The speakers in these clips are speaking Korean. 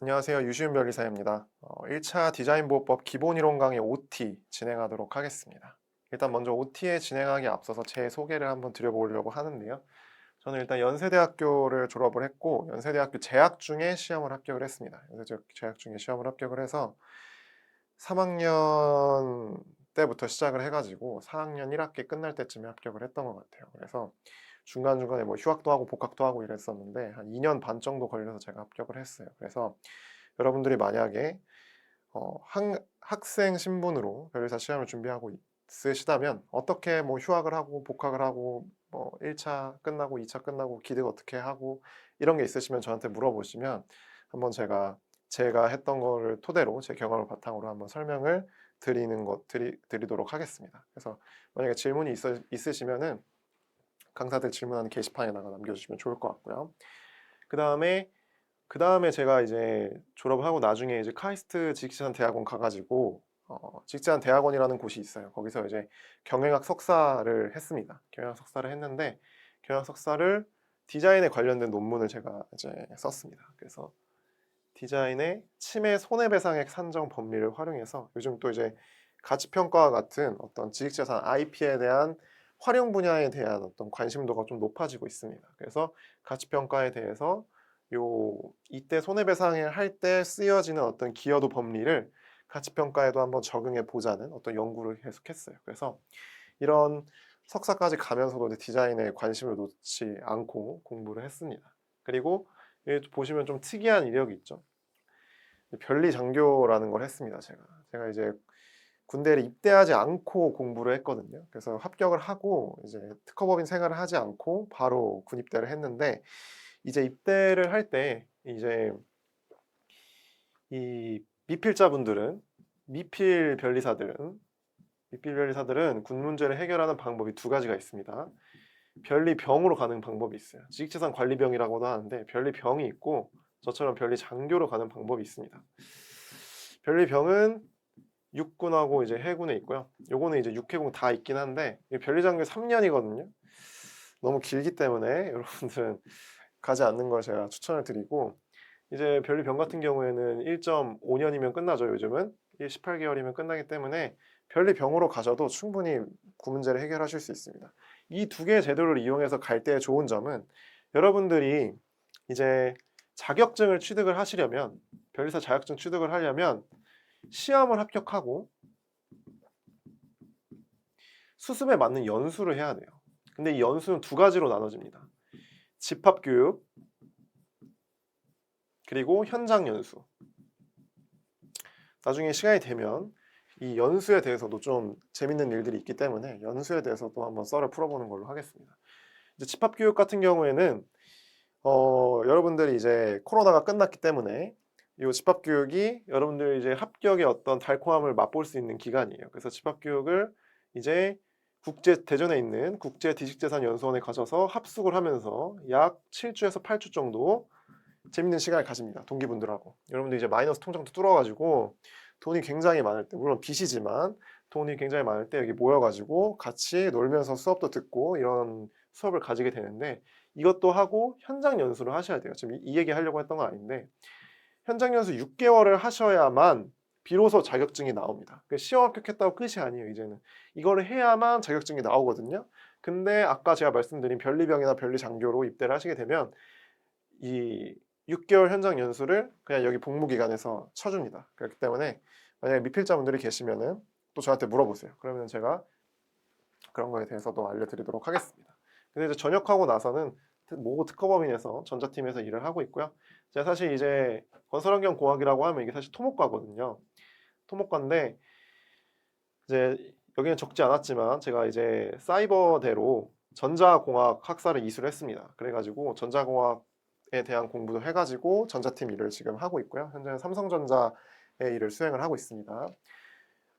안녕하세요. 유시윤 변리사입니다. 어, 1차 디자인 보호법 기본 이론 강의 OT 진행하도록 하겠습니다. 일단 먼저 OT에 진행하기 앞서서 제 소개를 한번 드려보려고 하는데요. 저는 일단 연세대학교를 졸업을 했고 연세대학교 재학 중에 시험을 합격을 했습니다. 연세대 재학 중에 시험을 합격을 해서 3학년 때부터 시작을 해가지고 4학년 1학기 끝날 때쯤에 합격을 했던 것 같아요. 그래서 중간중간에 뭐 휴학도 하고 복학도 하고 이랬었는데 한 2년 반 정도 걸려서 제가 합격을 했어요. 그래서 여러분들이 만약에 어, 학, 학생 신분으로 변리사 시험을 준비하고 있으시다면 어떻게 뭐 휴학을 하고 복학을 하고 뭐 1차 끝나고 2차 끝나고 기득 어떻게 하고 이런 게 있으시면 저한테 물어보시면 한번 제가 제가 했던 거를 토대로 제 경험을 바탕으로 한번 설명을 드리는 것 드리, 드리도록 하겠습니다. 그래서 만약에 질문이 있어, 있으시면은 강사들 질문하는 게시판에다가 남겨주시면 좋을 것 같고요. 그 다음에 그 다음에 제가 이제 졸업을 하고 나중에 이제 카이스트 직지산 대학원 가가지고 어, 직지산 대학원이라는 곳이 있어요. 거기서 이제 경영학 석사를 했습니다. 경영학 석사를 했는데 경영학 석사를 디자인에 관련된 논문을 제가 이제 썼습니다. 그래서 디자인의 침해 손해배상액 산정 법리를 활용해서 요즘 또 이제 가치평가와 같은 어떤 지식재산 IP에 대한 활용 분야에 대한 어떤 관심도가 좀 높아지고 있습니다. 그래서 가치평가에 대해서 요 이때 손해배상을 할 때 쓰여지는 어떤 기여도 법리를 가치평가에도 한번 적용해 보자는 어떤 연구를 계속했어요. 그래서 이런 석사까지 가면서도 디자인에 관심을 놓지 않고 공부를 했습니다. 그리고 여기 보시면 좀 특이한 이력이 있죠. 변리 장교라는 걸 했습니다. 제가 제가 이제 군대를 입대하지 않고 공부를 했거든요. 그래서 합격을 하고 이제 특허법인 생활을 하지 않고 바로 군 입대를 했는데 이제 입대를 할 때 이제 이 미필자분들은 미필 변리사들은 미필 변리사들은 군 문제를 해결하는 방법이 두 가지가 있습니다. 변리병으로 가는 방법이 있어요. 지식재산 관리병이라고도 하는데 변리병이 있고 저처럼 변리 장교로 가는 방법이 있습니다. 변리병은 육군하고 이제 해군에 있고요. 요거는 이제 육해공 다 있긴 한데 변리장교 3년이거든요. 너무 길기 때문에 여러분들은 가지 않는 걸 제가 추천을 드리고 이제 변리병 같은 경우에는 1.5년이면 끝나죠. 요즘은 18개월이면 끝나기 때문에 변리병으로 가셔도 충분히 구 문제를 해결하실 수 있습니다. 이 두 개의 제도를 이용해서 갈 때의 좋은 점은 여러분들이 이제 자격증을 취득을 하시려면 변리사 자격증 취득을 하려면 시험을 합격하고 수습에 맞는 연수를 해야 돼요. 근데 이 연수는 두 가지로 나눠집니다. 집합교육 그리고 현장 연수. 나중에 시간이 되면 이 연수에 대해서도 좀 재밌는 일들이 있기 때문에 연수에 대해서도 한번 썰을 풀어보는 걸로 하겠습니다. 이제 집합교육 같은 경우에는 어, 여러분들이 이제 코로나가 끝났기 때문에 이 집합 교육이 여러분들 이제 합격의 어떤 달콤함을 맛볼 수 있는 기간이에요. 그래서 집합 교육을 이제 국제 대전에 있는 국제 지식재산 연수원에 가셔서 합숙을 하면서 약 7주에서 8주 정도 재밌는 시간을 가집니다. 동기분들하고. 여러분들 이제 마이너스 통장도 뚫어 가지고 돈이 굉장히 많을 때, 물론 빚이지만 돈이 굉장히 많을 때 여기 모여 가지고 같이 놀면서 수업도 듣고 이런 수업을 가지게 되는데 이것도 하고 현장 연수를 하셔야 돼요. 지금 이, 이 얘기 하려고 했던 건 아닌데 현장 연수 6개월을 하셔야만 비로소 자격증이 나옵니다. 그 시험 합격했다고 끝이 아니에요, 이제는. 이거를 해야만 자격증이 나오거든요. 근데 아까 제가 말씀드린 변리병이나 변리장교로 입대를 하시게 되면 이 6개월 현장 연수를 그냥 여기 복무기관에서 쳐줍니다. 그렇기 때문에 만약에 미필자분들이 계시면은 또 저한테 물어보세요. 그러면 제가 그런 거에 대해서도 알려드리도록 하겠습니다. 근데 이제 전역하고 나서는 모 특허법인에서 전자팀에서 일을 하고 있고요. 제가 사실 이제 건설환경 공학이라고 하면 이게 사실 토목과거든요. 토목과인데 이제 여기는 적지 않았지만 제가 이제 사이버대로 전자공학 학사를 이수를 했습니다. 그래가지고 전자공학에 대한 공부도 해가지고 전자팀 일을 지금 하고 있고요. 현재는 삼성전자의 일을 수행을 하고 있습니다.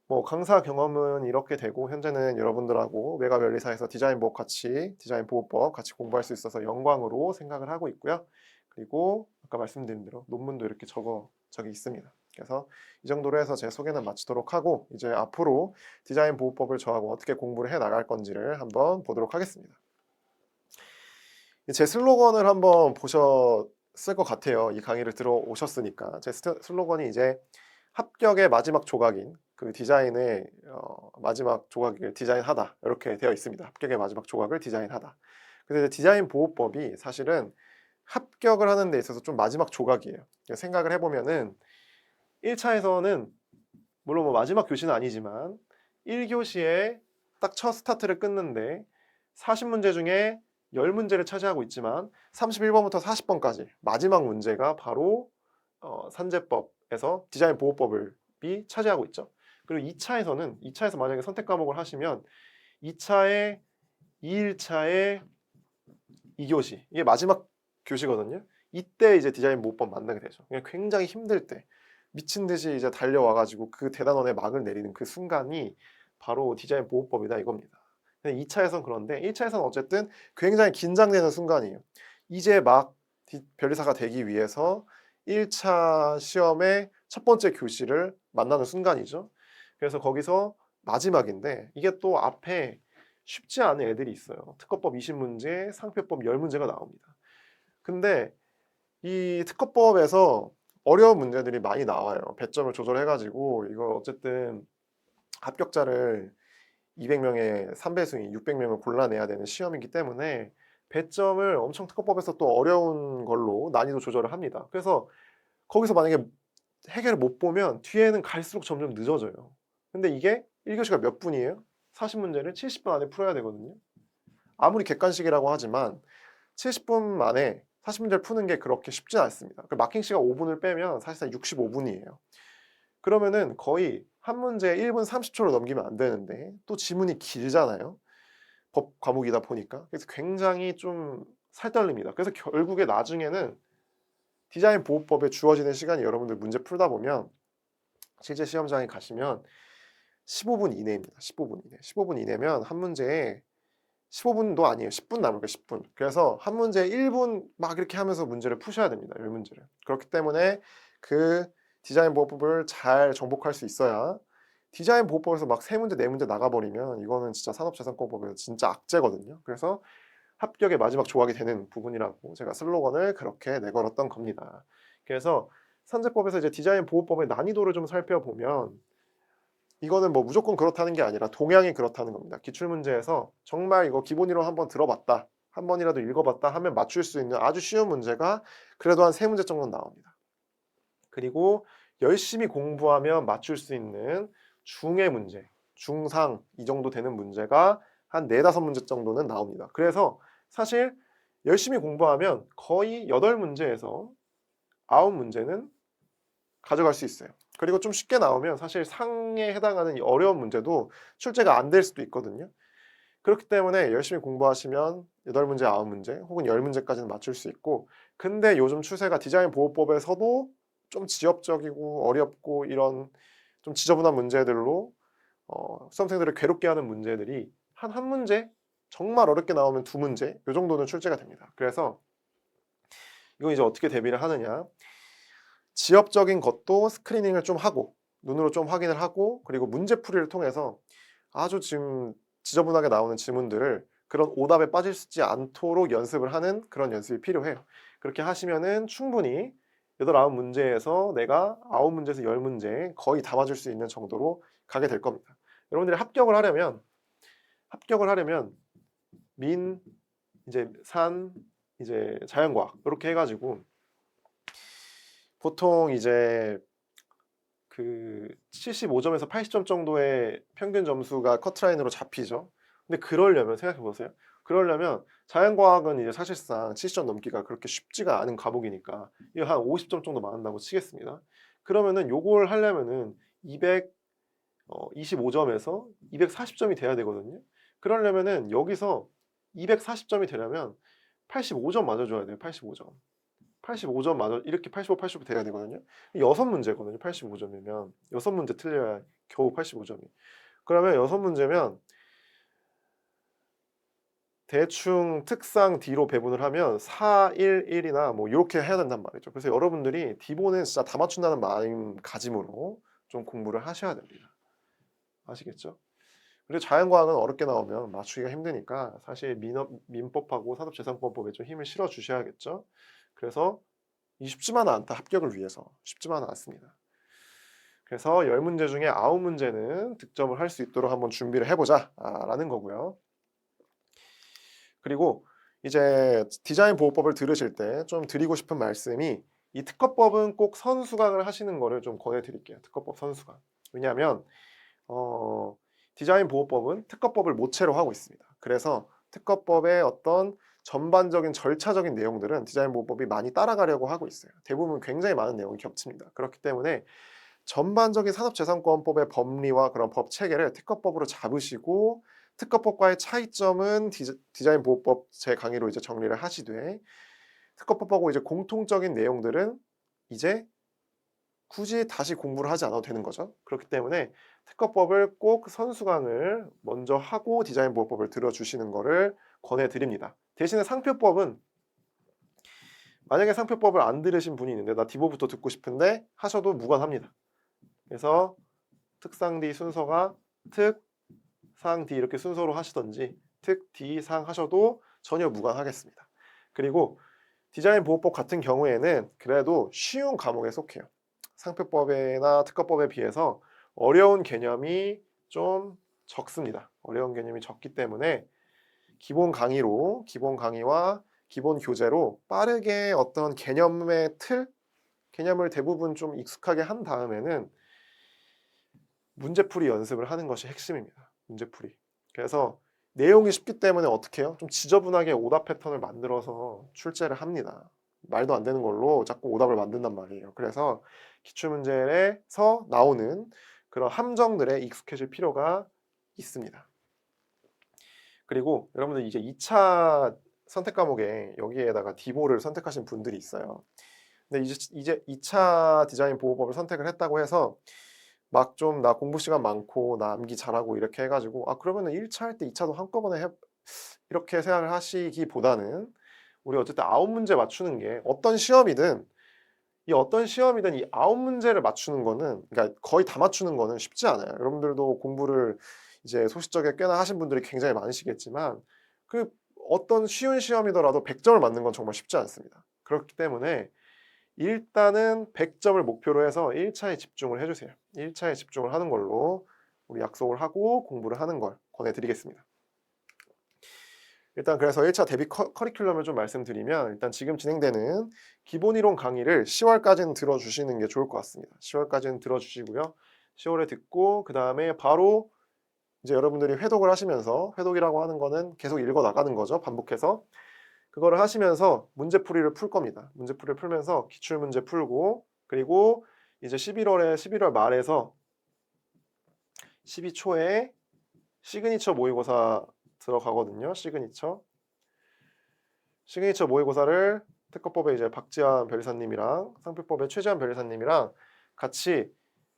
뭐 강사 경험은 이렇게 되고 현재는 여러분들하고 외가변리사에서 디자인법 같이 디자인 보호법 같이 공부할 수 있어서 영광으로 생각을 하고 있고요. 그리고 아까 말씀드린 대로 논문도 이렇게 적어 적이 있습니다. 그래서 이 정도로 해서 제 소개는 마치도록 하고 이제 앞으로 디자인 보호법을 저하고 어떻게 공부를 해 나갈 건지를 한번 보도록 하겠습니다. 제 슬로건을 한번 보셨을 쓸것 같아요. 이 강의를 들어오셨으니까. 제 슬로건이 이제 합격의 마지막 조각인 그 디자인의 어, 마지막 조각을 디자인하다. 이렇게 되어 있습니다. 합격의 마지막 조각을 디자인하다. 이제 디자인 보호법이 사실은 합격을 하는 데 있어서 좀 마지막 조각이에요. 생각을 해보면은 1차에서는 물론 뭐 마지막 교시는 아니지만 1교시에 딱 첫 스타트를 끊는데 40문제 중에 10문제를 차지하고 있지만 31번부터 40번까지 마지막 문제가 바로 어, 산재법에서 디자인 보호법이 차지하고 있죠. 그리고 2차에서는 2차에서 만약에 선택 과목을 하시면 2차에 2일차에 2교시 이게 마지막 교시거든요. 이때 이제 디자인 보호법 만나게 되죠. 굉장히 힘들 때 미친 듯이 이제 달려와가지고 그 대단원에 막을 내리는 그 순간이 바로 디자인 보호법이다 이겁니다. 근데 2차에선 그런데 1차에서는 어쨌든 굉장히 긴장되는 순간이에요. 이제 막 디- 변리사가 되기 위해서 1차 시험의 첫 번째 교시를 만나는 순간이죠. 그래서 거기서 마지막인데 이게 또 앞에 쉽지 않은 애들이 있어요. 특허법 20문제, 상표법 10문제가 나옵니다. 근데 이 특허법에서 어려운 문제들이 많이 나와요. 배점을 조절해가지고 이거 어쨌든 합격자를 200명의 3배수인 600명을 골라내야 되는 시험이기 때문에 배점을 엄청 특허법에서 또 어려운 걸로 난이도 조절을 합니다. 그래서 거기서 만약에 해결을 못 보면 뒤에는 갈수록 점점 늦어져요. 근데 이게 1교시가 몇 분이에요? 40문제를 70분 안에 풀어야 되거든요. 아무리 객관식이라고 하지만 70분 만에 40문제를 푸는 게 그렇게 쉽진 않습니다. 그 마킹 시간 5분을 빼면 사실상 65분이에요. 그러면은 거의 한 문제 1분 30초로 넘기면 안 되는데 또 지문이 길잖아요. 법 과목이다 보니까. 그래서 굉장히 좀 살떨립니다. 그래서 결국에 나중에는 디자인 보호법에 주어지는 시간이 여러분들 문제 풀다 보면 실제 시험장에 가시면 15분 이내입니다. 15분 이내. 15분 이내면 한 문제에 15분도 아니에요. 10분 남을까 10분. 그래서 한 문제에 1분 막 이렇게 하면서 문제를 푸셔야 됩니다. 10문제를. 그렇기 때문에 그 디자인 보호법을 잘 정복할 수 있어야 디자인 보호법에서 막 세 문제 네 문제 나가버리면 이거는 진짜 산업재산권법에서 진짜 악재거든요. 그래서 합격의 마지막 조각이 되는 부분이라고 제가 슬로건을 그렇게 내걸었던 겁니다. 그래서 산재법에서 이제 디자인 보호법의 난이도를 좀 살펴보면 이거는 뭐 무조건 그렇다는 게 아니라 동향이 그렇다는 겁니다. 기출문제에서 정말 이거 기본이론 한번 들어봤다, 한 번이라도 읽어봤다 하면 맞출 수 있는 아주 쉬운 문제가 그래도 한 세 문제 정도는 나옵니다. 그리고 열심히 공부하면 맞출 수 있는 중의 문제, 중상 이 정도 되는 문제가 한 네다섯 문제 정도는 나옵니다. 그래서 사실 열심히 공부하면 거의 여덟 문제에서 아홉 문제는 가져갈 수 있어요. 그리고 좀 쉽게 나오면 사실 상에 해당하는 이 어려운 문제도 출제가 안 될 수도 있거든요. 그렇기 때문에 열심히 공부하시면 여덟 문제, 아홉 문제 혹은 열 문제까지는 맞출 수 있고 근데 요즘 추세가 디자인 보호법에서도 좀 지엽적이고 어렵고 이런 좀 지저분한 문제들로 어, 수험생들을 괴롭게 하는 문제들이 한 한 문제 정말 어렵게 나오면 두 문제 이 정도는 출제가 됩니다. 그래서 이건 이제 어떻게 대비를 하느냐 지엽적인 것도 스크리닝을 좀 하고 눈으로 좀 확인을 하고 그리고 문제풀이를 통해서 아주 지금 지저분하게 나오는 지문들을 그런 오답에 빠지지 않도록 연습을 하는 그런 연습이 필요해요. 그렇게 하시면은 충분히 여덟 아홉 문제에서 내가 아홉 문제에서 열 문제 거의 다 맞을 수 있는 정도로 가게 될 겁니다. 여러분들이 합격을 하려면 합격을 하려면 민 이제 산 이제 자연과학 이렇게 해가지고 보통 이제 그 75점에서 80점 정도의 평균 점수가 커트라인으로 잡히죠. 근데 그러려면 생각해 보세요. 그러려면 자연과학은 이제 사실상 70점 넘기가 그렇게 쉽지가 않은 과목이니까 이거 한 50점 정도 맞는다고 치겠습니다. 그러면은 요걸 하려면은 225점에서 240점이 돼야 되거든요. 그러려면은 여기서 240점이 되려면 85점 맞아줘야 돼요. 85점. 85점 맞아 이렇게 85, 85 돼야 되거든요. 여섯 문제거든요. 85점이면 여섯 문제 틀려야 겨우 85점이. 그러면 여섯 문제면 대충 특상 D로 배분을 하면 4, 1, 1이나 뭐 이렇게 해야 된단 말이죠. 그래서 여러분들이 D본은 진짜 다 맞춘다는 마음가짐으로 좀 공부를 하셔야 됩니다. 아시겠죠? 그리고 자연과학은 어렵게 나오면 맞추기가 힘드니까 사실 민업, 민법하고 산업재산권법에 좀 힘을 실어 주셔야겠죠. 그래서 이 쉽지만은 않다. 합격을 위해서 쉽지만은 않습니다. 그래서 10문제 중에 9문제는 득점을 할 수 있도록 한번 준비를 해보자 아, 라는 거고요. 그리고 이제 디자인 보호법을 들으실 때 좀 드리고 싶은 말씀이 이 특허법은 꼭 선수강을 하시는 거를 좀 권해드릴게요. 특허법 선수강. 왜냐하면 어, 디자인 보호법은 특허법을 모체로 하고 있습니다. 그래서 특허법의 어떤 전반적인 절차적인 내용들은 디자인 보호법이 많이 따라가려고 하고 있어요. 대부분 굉장히 많은 내용이 겹칩니다. 그렇기 때문에 전반적인 산업재산권법의 법리와 그런 법 체계를 특허법으로 잡으시고 특허법과의 차이점은 디자, 디자인 보호법 제 강의로 이제 정리를 하시되 특허법하고 이제 공통적인 내용들은 이제 굳이 다시 공부를 하지 않아도 되는 거죠. 그렇기 때문에 특허법을 꼭 선수강을 먼저 하고 디자인 보호법을 들어주시는 거를 권해드립니다. 대신에 상표법은 만약에 상표법을 안 들으신 분이 있는데 나 디보부터 듣고 싶은데 하셔도 무관합니다. 그래서 특상 D 순서가 특, 상 D 이렇게 순서로 하시던지 특, D, 상 하셔도 전혀 무관하겠습니다. 그리고 디자인 보호법 같은 경우에는 그래도 쉬운 과목에 속해요. 상표법이나 특허법에 비해서 어려운 개념이 좀 적습니다. 어려운 개념이 적기 때문에 기본 강의로, 기본 강의와 기본 교재로 빠르게 어떤 개념의 틀, 개념을 대부분 좀 익숙하게 한 다음에는 문제풀이 연습을 하는 것이 핵심입니다. 문제풀이. 그래서 내용이 쉽기 때문에 어떻게 해요? 좀 지저분하게 오답 패턴을 만들어서 출제를 합니다. 말도 안 되는 걸로 자꾸 오답을 만든단 말이에요. 그래서 기출문제에서 나오는 그런 함정들에 익숙해질 필요가 있습니다. 그리고 여러분들 이제 2차 선택 과목에 여기에다가 디보를 선택하신 분들이 있어요. 근데 이제, 이제 2차 디자인 보호법을 선택을 했다고 해서 막 좀 나 공부 시간 많고 나 암기 잘하고 이렇게 해가지고 아 그러면은 1차 할 때 2차도 한꺼번에 해 이렇게 생각을 하시기보다는 우리 어쨌든 아홉 문제 맞추는 게 어떤 시험이든 이 어떤 시험이든 이 아홉 문제를 맞추는 거는 그러니까 거의 다 맞추는 거는 쉽지 않아요. 여러분들도 공부를 이제 소시적에 꽤나 하신 분들이 굉장히 많으시겠지만 그 어떤 쉬운 시험이더라도 100점을 맞는 건 정말 쉽지 않습니다. 그렇기 때문에 일단은 100점을 목표로 해서 1차에 집중을 해주세요. 1차에 집중을 하는 걸로 우리 약속을 하고 공부를 하는 걸 권해드리겠습니다. 일단 그래서 1차 대비 커, 커리큘럼을 좀 말씀드리면 일단 지금 진행되는 기본 이론 강의를 10월까지는 들어주시는 게 좋을 것 같습니다. 10월까지는 들어주시고요. 10월에 듣고 그 다음에 바로 이제 여러분들이 회독을 하시면서 회독이라고 하는 거는 계속 읽어 나가는 거죠. 반복해서 그거를 하시면서 문제풀이를 풀 겁니다. 문제풀이를 풀면서 기출 문제 풀고 그리고 이제 11월에 11월 말에서 12초에 시그니처 모의고사 들어가거든요. 시그니처. 시그니처 모의고사를 특허법의 이제 박지환 변리사님이랑 상표법의 최지환 변리사님이랑 같이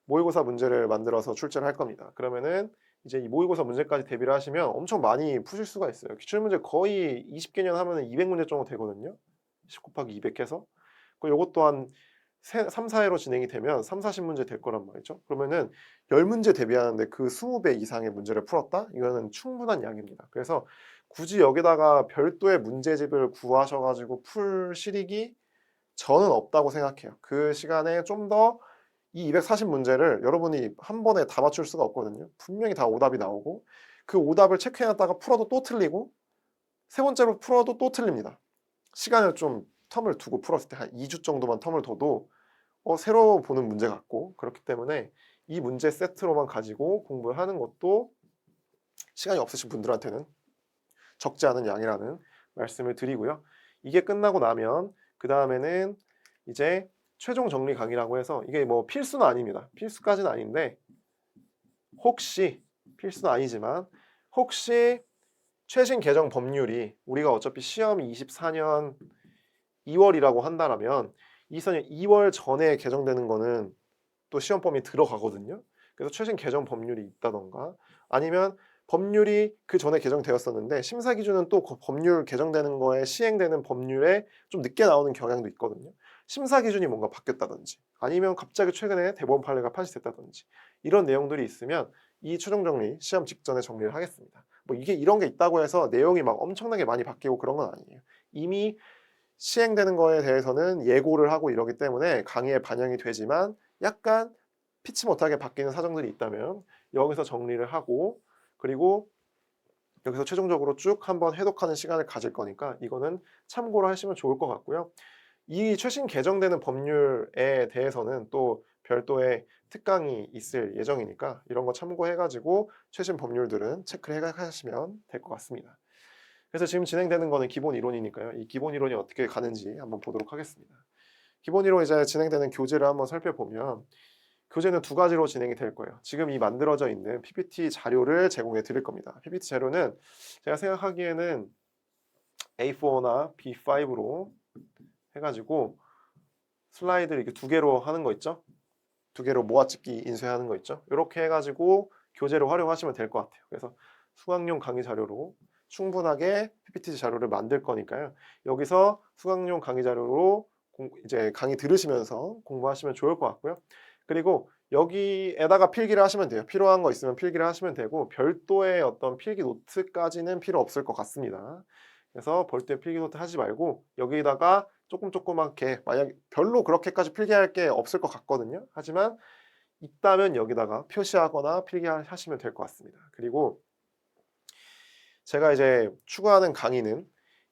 모의고사 문제를 만들어서 출제를 할 겁니다. 그러면은 이제 이 모의고사 문제까지 대비를 하시면 엄청 많이 푸실 수가 있어요. 기출문제 거의 20개년 하면은 200문제 정도 되거든요. 10 곱하기 200 해서. 그리고 요것 또한 3, 4회로 진행이 되면 3, 40문제 될 거란 말이죠. 그러면은 10문제 대비하는데 그 20배 이상의 문제를 풀었다? 이거는 충분한 양입니다. 그래서 굳이 여기다가 별도의 문제집을 구하셔가지고 풀 실익이 저는 없다고 생각해요. 그 시간에 좀더 이 240문제를 여러분이 한 번에 다 맞출 수가 없거든요. 분명히 다 오답이 나오고 그 오답을 체크해놨다가 풀어도 또 틀리고 세 번째로 풀어도 또 틀립니다. 시간을 좀 텀을 두고 풀었을 때 한 2주 정도만 텀을 둬도 어, 새로 보는 문제 같고 그렇기 때문에 이 문제 세트로만 가지고 공부를 하는 것도 시간이 없으신 분들한테는 적지 않은 양이라는 말씀을 드리고요. 이게 끝나고 나면 그 다음에는 이제 최종 정리 강의라고 해서 이게 뭐 필수는 아닙니다. 필수까지는 아닌데 혹시 필수는 아니지만 혹시 최신 개정 법률이 우리가 어차피 시험이 24년 2월이라고 한다라면 24년 2월 전에 개정되는 거는 또 시험 범위에 들어가거든요. 그래서 최신 개정 법률이 있다던가 아니면 법률이 그 전에 개정되었었는데 심사 기준은 또 그 법률 개정되는 거에 시행되는 법률에 좀 늦게 나오는 경향도 있거든요. 심사 기준이 뭔가 바뀌었다든지 아니면 갑자기 최근에 대법원 판례가 판시됐다든지 이런 내용들이 있으면 이 최종 정리 시험 직전에 정리를 하겠습니다. 뭐 이게 이런 게 있다고 해서 내용이 막 엄청나게 많이 바뀌고 그런 건 아니에요. 이미 시행되는 거에 대해서는 예고를 하고 이러기 때문에 강의에 반영이 되지만 약간 피치 못하게 바뀌는 사정들이 있다면 여기서 정리를 하고 그리고 여기서 최종적으로 쭉 한번 해독하는 시간을 가질 거니까 이거는 참고로 하시면 좋을 것 같고요. 이 최신 개정되는 법률에 대해서는 또 별도의 특강이 있을 예정이니까 이런 거 참고해가지고 최신 법률들은 체크를 해 하시면 될 것 같습니다. 그래서 지금 진행되는 거는 기본 이론이니까요. 이 기본 이론이 어떻게 가는지 한번 보도록 하겠습니다. 기본 이론 이제 진행되는 교재를 한번 살펴보면 교재는 두 가지로 진행이 될 거예요. 지금 이 만들어져 있는 PPT 자료를 제공해 드릴 겁니다. PPT 자료는 제가 생각하기에는 A4나 B5로 해가지고 슬라이드를 이렇게 두 개로 하는 거 있죠? 두 개로 모아찍기 인쇄하는 거 있죠? 이렇게 해가지고 교재로 활용하시면 될 것 같아요. 그래서 수강용 강의 자료로 충분하게 PPT 자료를 만들 거니까요. 여기서 수강용 강의 자료로 공- 이제 강의 들으시면서 공부하시면 좋을 것 같고요. 그리고 여기에다가 필기를 하시면 돼요. 필요한 거 있으면 필기를 하시면 되고 별도의 어떤 필기 노트까지는 필요 없을 것 같습니다. 그래서 별도의 필기 노트 하지 말고 여기다가 조금 조그맣게 만약 별로 그렇게까지 필기할 게 없을 것 같거든요. 하지만 있다면 여기다가 표시하거나 필기하시면 될 것 같습니다. 그리고 제가 이제 추구하는 강의는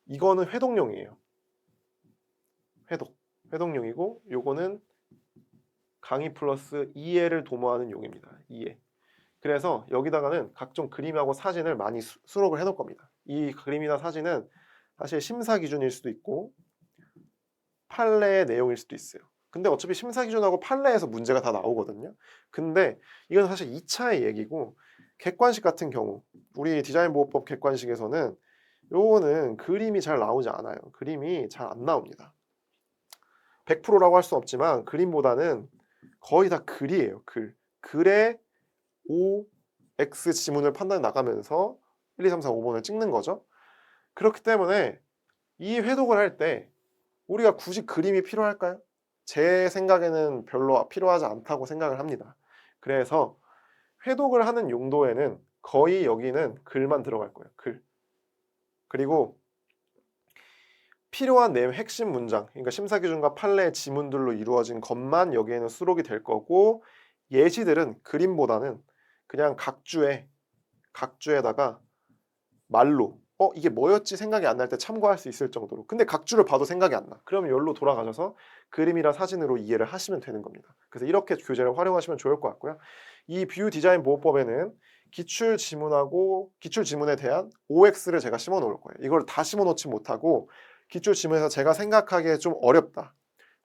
이거는 회독용이에요. 회독. 회독용이고 요거는 강의 플러스 이해를 도모하는 용입니다. 이해. 그래서 여기다가는 각종 그림하고 사진을 많이 수, 수록을 해놓을 겁니다. 이 그림이나 사진은 사실 심사 기준일 수도 있고 판례의 내용일 수도 있어요. 근데 어차피 심사 기준하고 판례에서 문제가 다 나오거든요. 근데 이건 사실 2차의 얘기고 객관식 같은 경우 우리 디자인 보호법 객관식에서는 요거는 그림이 잘 나오지 않아요. 그림이 잘 안 나옵니다. 100%라고 할 수 없지만 그림보다는 거의 다 글이에요. 글. 글에 O, X 지문을 판단해 나가면서 1, 2, 3, 4, 5번을 찍는 거죠. 그렇기 때문에 이 회독을 할 때 우리가 굳이 그림이 필요할까요? 제 생각에는 별로 필요하지 않다고 생각을 합니다. 그래서 회독을 하는 용도에는 거의 여기는 글만 들어갈 거예요. 글. 그리고 필요한 내용 핵심 문장, 그러니까 심사 기준과 판례 지문들로 이루어진 것만 여기에는 수록이 될 거고 예시들은 그림보다는 그냥 각주에 각주에다가 말로 어 이게 뭐였지 생각이 안 날 때 참고할 수 있을 정도로 근데 각주를 봐도 생각이 안 나. 그러면 여기로 돌아가셔서 그림이나 사진으로 이해를 하시면 되는 겁니다. 그래서 이렇게 교재를 활용하시면 좋을 것 같고요. 이 뷰 디자인 보호법에는 기출 지문하고 기출 지문에 대한 OX를 제가 심어 놓을 거예요. 이걸 다 심어 놓지 못하고 기출 지문에서 제가 생각하기에 좀 어렵다.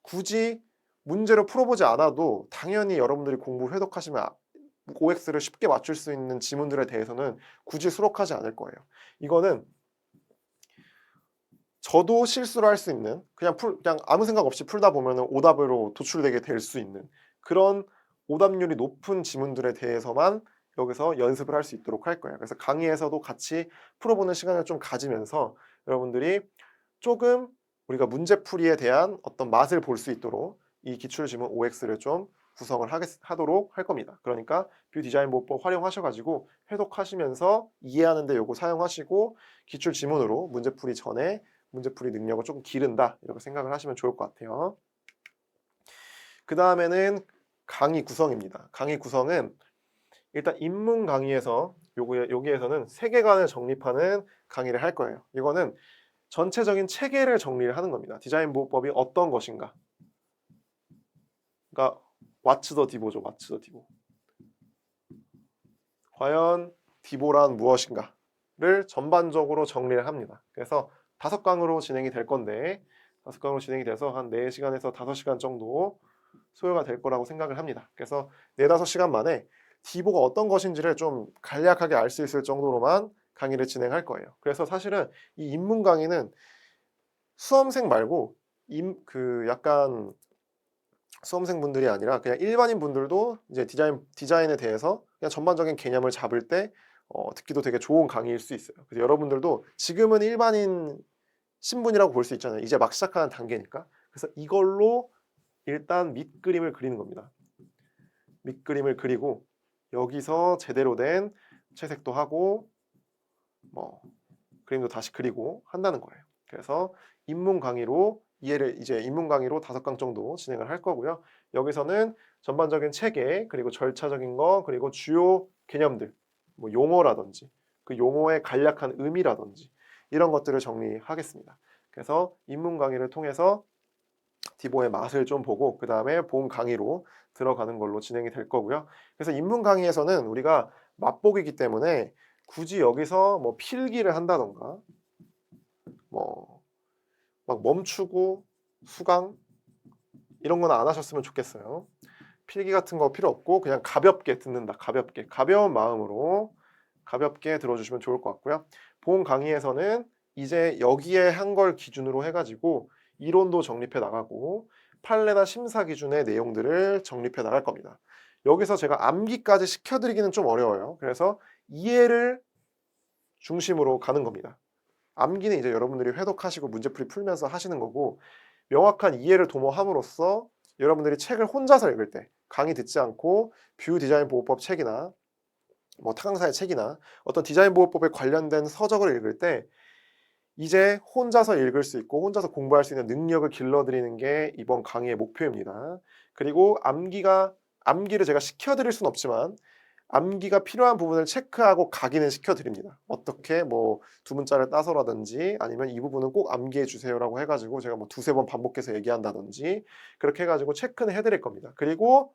굳이 문제로 풀어보지 않아도 당연히 여러분들이 공부 회독하시면 아- OX를 쉽게 맞출 수 있는 지문들에 대해서는 굳이 수록하지 않을 거예요. 이거는 저도 실수를 할 수 있는 그냥 풀 그냥 아무 생각 없이 풀다 보면은 오답으로 도출되게 될 수 있는 그런 오답률이 높은 지문들에 대해서만 여기서 연습을 할 수 있도록 할 거예요. 그래서 강의에서도 같이 풀어보는 시간을 좀 가지면서 여러분들이 조금 우리가 문제풀이에 대한 어떤 맛을 볼 수 있도록 이 기출 지문 OX를 좀 구성을 하겠, 하도록 할 겁니다. 그러니까 뷰 디자인 보호법 활용하셔가지고 해독하시면서 이해하는데 요거 사용하시고 기출 지문으로 문제풀이 전에 문제풀이 능력을 조금 기른다 이렇게 생각을 하시면 좋을 것 같아요. 그 다음에는 강의 구성입니다. 강의 구성은 일단 입문 강의에서 요거 여기에서는 세계관을 정립하는 강의를 할 거예요. 이거는 전체적인 체계를 정리를 하는 겁니다. 디자인 보호법이 어떤 것인가? 그러니까 왓츠 더 디보죠. 왓츠 더 디보. 과연 디보란 무엇인가를 전반적으로 정리를 합니다. 그래서 다섯 강으로 진행이 될 건데 다섯 강으로 진행이 돼서 한 4시간에서 5시간 정도 소요가 될 거라고 생각을 합니다. 그래서 4, 5시간 만에 디보가 어떤 것인지를 좀 간략하게 알 수 있을 정도로만 강의를 진행할 거예요. 그래서 사실은 이 입문 강의는 수험생 말고 임, 그 약간 수험생 분들이 아니라 그냥 일반인 분들도 이제 디자인 디자인에 대해서 그냥 전반적인 개념을 잡을 때 어, 듣기도 되게 좋은 강의일 수 있어요. 그래서 여러분들도 지금은 일반인 신분이라고 볼 수 있잖아요. 이제 막 시작하는 단계니까. 그래서 이걸로 일단 밑그림을 그리는 겁니다. 밑그림을 그리고 여기서 제대로 된 채색도 하고 뭐 그림도 다시 그리고 한다는 거예요. 그래서 입문 강의로 이해를 이제 입문 강의로 다섯 강 정도 진행을 할 거고요. 여기서는 전반적인 체계 그리고 절차적인 거 그리고 주요 개념들 뭐 용어라든지 그 용어의 간략한 의미라든지 이런 것들을 정리하겠습니다. 그래서 입문 강의를 통해서 디보의 맛을 좀 보고 그 다음에 본 강의로 들어가는 걸로 진행이 될 거고요. 그래서 입문 강의에서는 우리가 맛보기이기 때문에 굳이 여기서 뭐 필기를 한다던가 뭐 막 멈추고 수강 이런 건 안 하셨으면 좋겠어요. 필기 같은 거 필요 없고 그냥 가볍게 듣는다. 가볍게 가벼운 마음으로 가볍게 들어주시면 좋을 것 같고요. 본 강의에서는 이제 여기에 한 걸 기준으로 해가지고 이론도 정립해 나가고 판례나 심사 기준의 내용들을 정립해 나갈 겁니다. 여기서 제가 암기까지 시켜드리기는 좀 어려워요. 그래서 이해를 중심으로 가는 겁니다. 암기는 이제 여러분들이 회독하시고 문제풀이 풀면서 하시는 거고 명확한 이해를 도모함으로써 여러분들이 책을 혼자서 읽을 때 강의 듣지 않고 뷰 디자인 보호법 책이나 뭐 타강사의 책이나 어떤 디자인 보호법에 관련된 서적을 읽을 때 이제 혼자서 읽을 수 있고 혼자서 공부할 수 있는 능력을 길러드리는 게 이번 강의의 목표입니다. 그리고 암기가 암기를 제가 시켜드릴 수는 없지만 암기가 필요한 부분을 체크하고 각인을 시켜드립니다. 어떻게 뭐 두 문자를 따서라든지 아니면 이 부분은 꼭 암기해 주세요라고 해가지고 제가 뭐 두세 번 반복해서 얘기한다든지 그렇게 해가지고 체크는 해드릴 겁니다. 그리고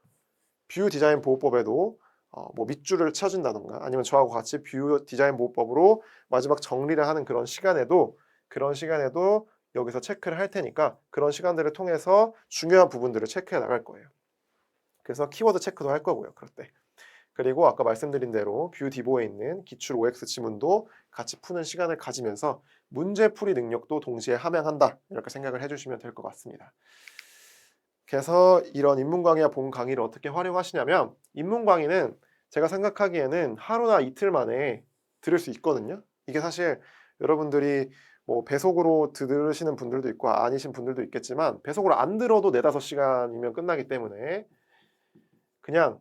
뷰 디자인 보호법에도 어, 뭐 밑줄을 쳐준다던가 아니면 저하고 같이 뷰 디자인 보호법으로 마지막 정리를 하는 그런 시간에도 그런 시간에도 여기서 체크를 할 테니까 그런 시간들을 통해서 중요한 부분들을 체크해 나갈 거예요. 그래서 키워드 체크도 할 거고요. 그럴 때. 그리고 아까 말씀드린 대로 뷰 디보에 있는 기출 OX 지문도 같이 푸는 시간을 가지면서 문제풀이 능력도 동시에 함양한다. 이렇게 생각을 해주시면 될 것 같습니다. 그래서 이런 인문 강의와 본 강의를 어떻게 활용하시냐면 인문 강의는 제가 생각하기에는 하루나 이틀 만에 들을 수 있거든요. 이게 사실 여러분들이 뭐 배속으로 들으시는 분들도 있고 아니신 분들도 있겠지만 배속으로 안 들어도 네다섯 시간이면 끝나기 때문에 그냥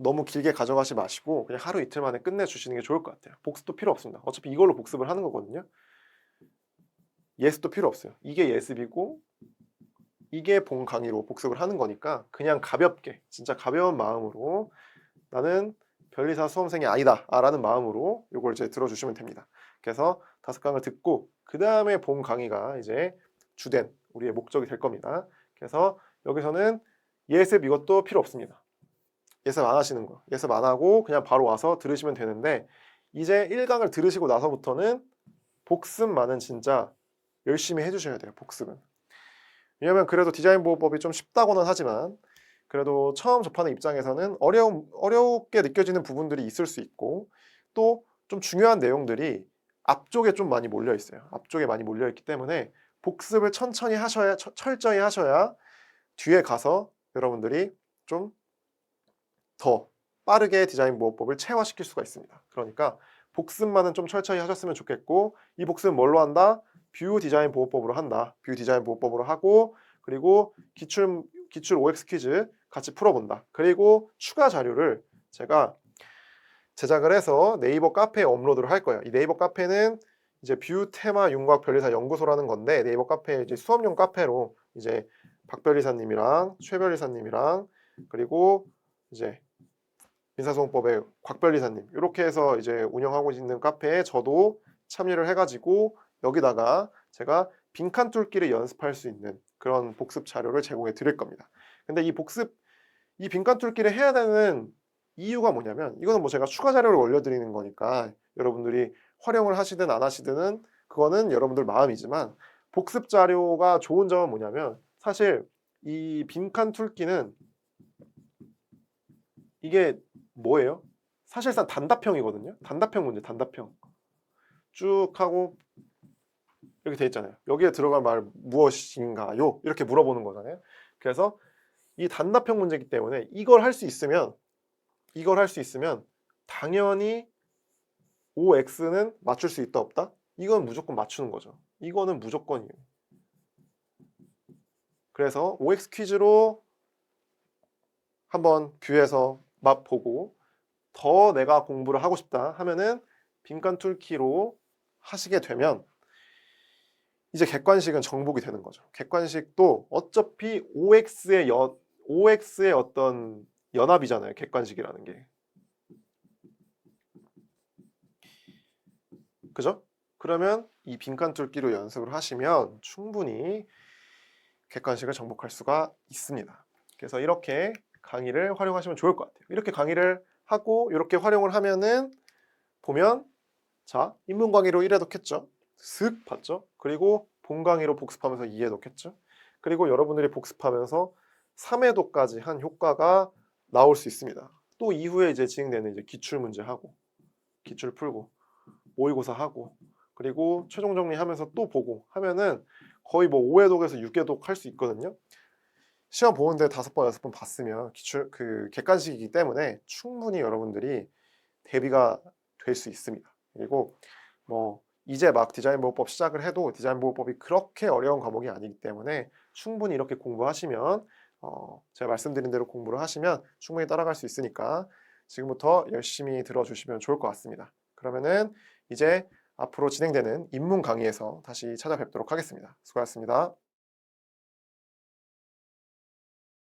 너무 길게 가져가지 마시고 그냥 하루 이틀 만에 끝내주시는 게 좋을 것 같아요. 복습도 필요 없습니다. 어차피 이걸로 복습을 하는 거거든요. 예습도 필요 없어요. 이게 예습이고 이게 본 강의로 복습을 하는 거니까 그냥 가볍게 진짜 가벼운 마음으로 나는 변리사 수험생이 아니다 라는 마음으로 이걸 이제 들어주시면 됩니다. 그래서 다섯 강을 듣고 그 다음에 본 강의가 이제 주된 우리의 목적이 될 겁니다. 그래서 여기서는 예습 이것도 필요 없습니다. 예습 안 하시는 거. 예습 안 하고 그냥 바로 와서 들으시면 되는데 이제 1강을 들으시고 나서부터는 복습만은 진짜 열심히 해주셔야 돼요. 복습은. 왜냐면 그래도 디자인 보호법이 좀 쉽다고는 하지만 그래도 처음 접하는 입장에서는 어려움, 어렵게 느껴지는 부분들이 있을 수 있고 또 좀 중요한 내용들이 앞쪽에 좀 많이 몰려 있어요. 앞쪽에 많이 몰려 있기 때문에 복습을 천천히 하셔야 처- 철저히 하셔야 뒤에 가서 여러분들이 좀 더 빠르게 디자인 보호법을 체화시킬 수가 있습니다. 그러니까 복습만은 좀 철저히 하셨으면 좋겠고 이 복습은 뭘로 한다? 뷰 디자인 보호법으로 한다. 뷰 디자인 보호법으로 하고 그리고 기출 기출 OX 퀴즈 같이 풀어본다. 그리고 추가 자료를 제가 제작을 해서 네이버 카페에 업로드를 할 거예요. 이 네이버 카페는 이제 뷰 테마 윤곽 변리사 연구소라는 건데 네이버 카페 이제 수업용 카페로 이제 박 변리사님이랑 최 변리사님이랑 그리고 이제 민사소송법의 곽 변리사님 이렇게 해서 이제 운영하고 있는 카페에 저도 참여를 해가지고 여기다가 제가 빈칸 뚫기를 연습할 수 있는 그런 복습 자료를 제공해 드릴 겁니다. 근데 이 복습 이 빈칸 뚫기를 해야 되는 이유가 뭐냐면 이거는 뭐 제가 추가 자료를 올려드리는 거니까 여러분들이 활용을 하시든 안 하시든은 그거는 여러분들 마음이지만 복습 자료가 좋은 점은 뭐냐면 사실 이 빈칸 뚫기는 이게 뭐예요? 사실상 단답형이거든요. 단답형 문제, 단답형. 쭉 하고 이렇게 돼 있잖아요. 여기에 들어갈 말 무엇인가요? 이렇게 물어보는 거잖아요. 그래서 이 단답형 문제이기 때문에 이걸 할 수 있으면 이걸 할 수 있으면 당연히 OX는 맞출 수 있다 없다? 이건 무조건 맞추는 거죠. 이거는 무조건이에요. 그래서 OX 퀴즈로 한번 뷰에서 맛보고 더 내가 공부를 하고 싶다 하면은 빈칸 툴키로 하시게 되면 이제 객관식은 정복이 되는 거죠. 객관식도 어차피 OX의 연, OX의 어떤 연합이잖아요. 객관식이라는 게. 그죠? 그러면 이 빈칸 뚫기로 연습을 하시면 충분히 객관식을 정복할 수가 있습니다. 그래서 이렇게 강의를 활용하시면 좋을 것 같아요. 이렇게 강의를 하고 이렇게 활용을 하면은 보면 자 인문 강의로 1회독 했죠. 슥 봤죠. 그리고 본 강의로 복습하면서 2회독 했죠. 그리고 여러분들이 복습하면서 3회독까지 한 효과가 나올 수 있습니다. 또 이후에 이제 진행되는 이제 기출 문제 하고 기출 풀고 모의고사 하고 그리고 최종 정리하면서 또 보고 하면은 거의 뭐 5회독에서 6회독 할 수 있거든요. 시험 보는데 다섯 번 여섯 번 봤으면 기출 그 객관식이기 때문에 충분히 여러분들이 대비가 될 수 있습니다. 그리고 뭐 이제 막 디자인 보호법 시작을 해도 디자인 보호법이 그렇게 어려운 과목이 아니기 때문에 충분히 이렇게 공부하시면 어, 제가 말씀드린 대로 공부를 하시면 충분히 따라갈 수 있으니까 지금부터 열심히 들어주시면 좋을 것 같습니다. 그러면은 이제 앞으로 진행되는 입문 강의에서 다시 찾아뵙도록 하겠습니다. 수고하셨습니다.